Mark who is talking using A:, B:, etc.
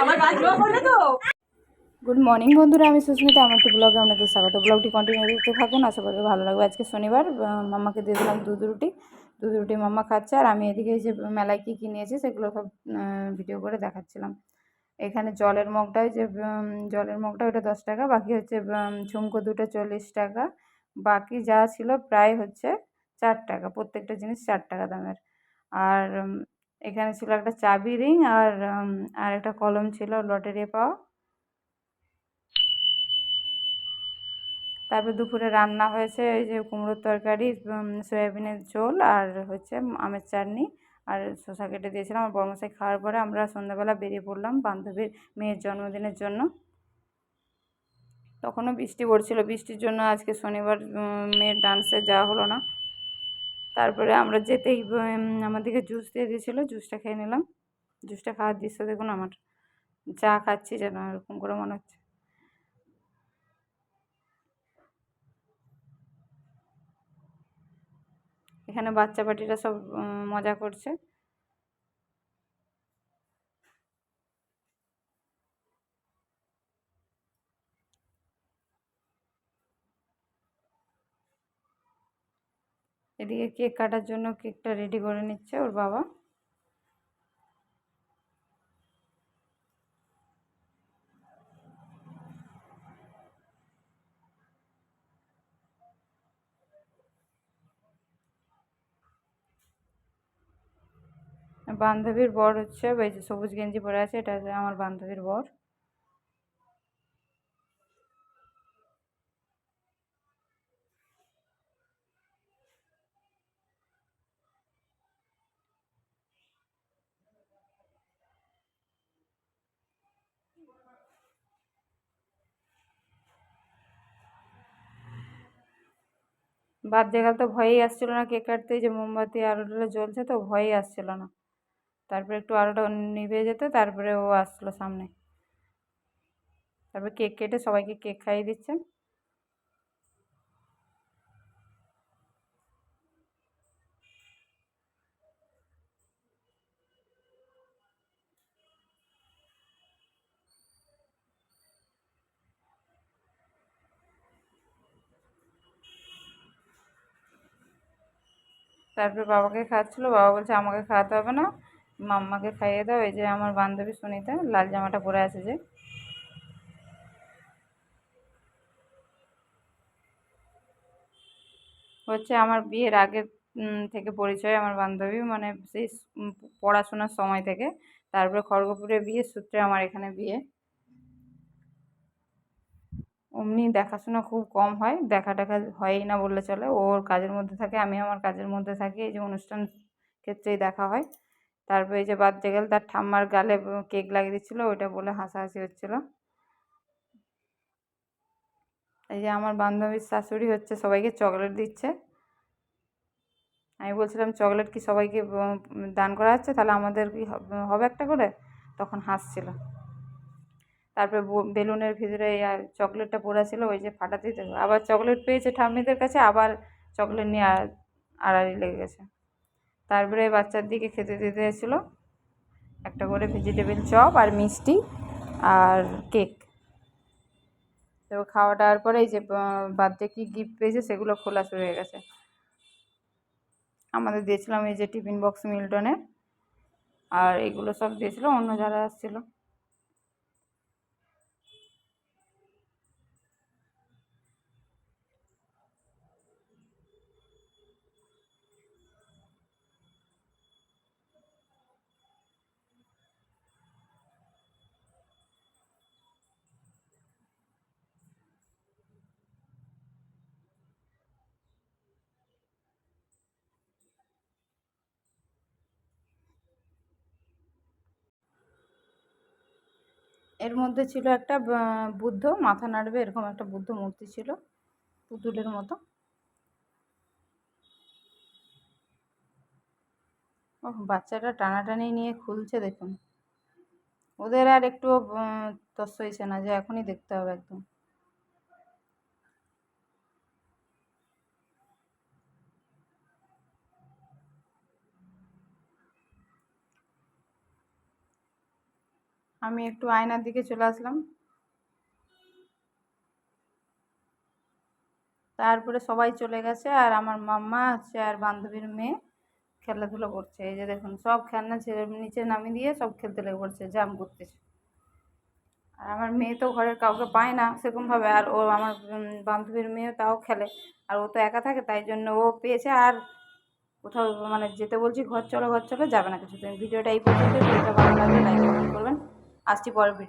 A: আমার জোয়া করবে তো
B: গুড মর্নিং বন্ধুরা আমি সুস্মিতা। আমার একটি ব্লগে আপনাদের স্বাগত। ব্লগটি কন্টিনিউ করতে থাকুন। আশা করি ভালো লাগবে। আজকে শনিবার আহ, মাম্মাকে দিয়ে দিলাম দুধ রুটি। দুধ রুটি মাম্মা খাচ্ছে। আর আমি এদিকে যে মেলায় কী কী নিয়েছি সেগুলো সব ভিডিও করে দেখাচ্ছিলাম। এখানে জলের মগটায় যে জলের মগটা ওটা দশ টাকা বাকি হচ্ছে ঝুমকো দুটো চল্লিশ টাকা। বাকি যা ছিল প্রায় হচ্ছে চার টাকা। প্রত্যেকটা জিনিস চার টাকা দামের। আর এখানে ছিল একটা চাবি রিং আর আর একটা কলম ছিল লটারি পাওয়া। তারপর দুপুরে রান্না হয়েছে এই যে কুমড়োর তরকারি সয়াবিনের ঝোল আর হচ্ছে আমের চাটনি। আর শসা কেটে দিয়েছিলাম। আমার বর্মশাই খাওয়ার পরে আমরা সন্ধ্যাবেলা বেরিয়ে পড়লাম বান্ধবীর মেয়ের জন্মদিনের জন্য। তখনও বৃষ্টি পড়ছিল। বৃষ্টির জন্য আজকে শনিবার মেয়ের ডান্সে যাওয়া হলো না। তারপরে আমরা যেতেই আমাদেরকে জুস দিয়ে দিয়েছিলো। জুসটা খেয়ে নিলাম। জুসটা খাওয়ার দৃশ্য দেখুন আমার। চা খাচ্ছি যেন, এরকম করে মনে হচ্ছে। এখানে বাচ্চা পাটিরা সব মজা করছে। এদিকে কেক কাটার জন্য কেকটা রেডি করে নিচ্ছে ওর বাবা। বান্ধবীর বর হচ্ছে, ওই যে সবুজ গেঞ্জি পরে আছে, এটা হচ্ছে আমার বান্ধবীর বর। বাদ দেখাল তো ভয়েই আসছিল না, কেক কাটতে যে মোমবাতি আলোটা জ্বলছে তো ভয়েই আসছিল না। তারপরে একটু আলোটা নিভে যেতে, তারপরে ও আসলো সামনে। তারপরে কেক কেটে সবাইকে কেক খাইয়ে দিচ্ছে। তারপরে বাবাকে খাওয়াচ্ছিলো, বাবা বলছে, আমাকে খাওয়াতে হবে না। মাম্মাকে খাইয়ে দাও, এই যে আমার বান্ধবী সুনিতা, লাল জামাটা পরে আছে যে। হচ্ছে আমার বিয়ের আগের থেকে পরিচয় আমার বান্ধবী মানে সেই পড়াশোনার সময় থেকে। তারপরে খড়গপুরে বিয়ে সূত্রে আমার এখানে বিয়ে। অমনি দেখাশোনা খুব কম হয়, দেখা টাকা হয়ই না বললে চলে। ওর কাজের মধ্যে থাকে, আমি আমার কাজের মধ্যে থাকি, এই যে অনুষ্ঠান ক্ষেত্রেই দেখা হয়। তারপরে যে বার্থডে গেল, তার ঠাম্মার গালে কেক লাগিয়ে দিচ্ছিল, ওইটা বলে হাসাহাসি হচ্ছিল। এই যে আমার বান্ধবীর শাশুড়ি হচ্ছে, সবাইকে চকলেট দিচ্ছে। আমি বলছিলাম, চকলেট কি সবাইকে দান করা হচ্ছে? তাহলে আমাদের কি হবে একটা করে? তখন হাসছিল। তারপরে বেলুনের ভিতরে চকলেটটা পড়া ছিল, ওই যে ফাটাতে। আবার চকলেট পেয়েছে ঠাম্মিদের কাছে, আবার চকলেট নিয়ে আড়াআড়ি লেগে গেছে। তারপরে বাচ্চার দিকে খেতে দিতে হয়েছিলো একটা করে ভেজিটেবিল চপ আর মিষ্টি আর কেক তো খাওয়া দাওয়ার পরে এই যে বার্থডে কি গিফট পেয়েছে সেগুলো খোলা শুরু হয়ে গেছে। আমাদের দিয়েছিলাম এই যে টিফিন বক্স মিল্টনের, আর এগুলো সব দিয়েছিলো, অন্য যারা আসছিল। এর মধ্যে ছিল একটা বুদ্ধ, মাথা নাড়বে, এরকম একটা বুদ্ধ মূর্তি ছিল, পুতুলের মতো। ও বাচ্চাটা টানাটানি নিয়ে খুলছে, দেখুন। ওদের আর একটু তস হয়েছে না, যে এখনই দেখতে হবে একদম। আমি একটু আয়নার দিকে চলে আসলাম। তারপরে সবাই চলে গেছে আর আমার মাম্মা আছে আর বান্ধবীর মেয়ে খেলাধুলো করছে। এই যে দেখুন, সব খেলনা ছেড়ে নিচে নামিয়ে দিয়ে সব খেলতে লেগে পড়ছে জাম করতেছে। আর আমার মেয়ে তো ঘরের কাউকে পায় না সেরকমভাবে, আর ও আমার বান্ধবীর মেয়ে তাও খেলে। আর ও তো একা থাকে, তাই জন্য ও পেয়েছে আর কোথাও মানে যেতে বলছি, ঘর চলো ঘর চলো, যাবে না কিছু ভিডিওটা এই পর্যন্ত ভিডিওটা ভালো লাগলে লাইক করবেন। আসছি পরের ভিডিও